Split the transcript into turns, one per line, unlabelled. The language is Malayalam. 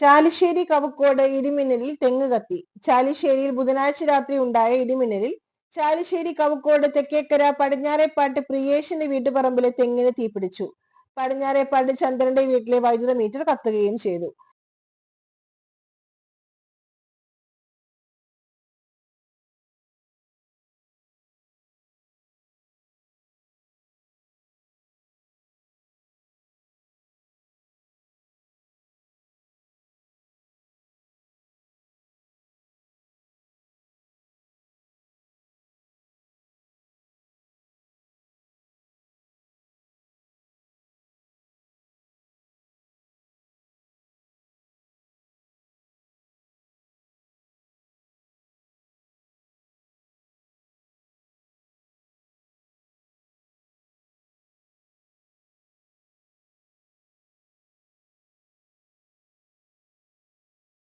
ചാലിശ്ശേരി കവക്കോട് ഇടിമിന്നലിൽ തെങ്ങ് കത്തി. ചാലിശ്ശേരിയിൽ ബുധനാഴ്ച രാത്രി ഉണ്ടായ ഇടിമിന്നലിൽ ചാലിശ്ശേരി കവക്കോട് തെക്കേക്കര പടിഞ്ഞാറേപ്പാട്ട് പ്രിയേഷിന്റെ വീട്ടുപറമ്പിലെ തെങ്ങിന് തീപിടിച്ചു. പടിഞ്ഞാറേപ്പാട്ട് ചന്ദ്രന്റെ വീട്ടിലെ വൈദ്യുത മീറ്റർ കത്തുകയും ചെയ്തു.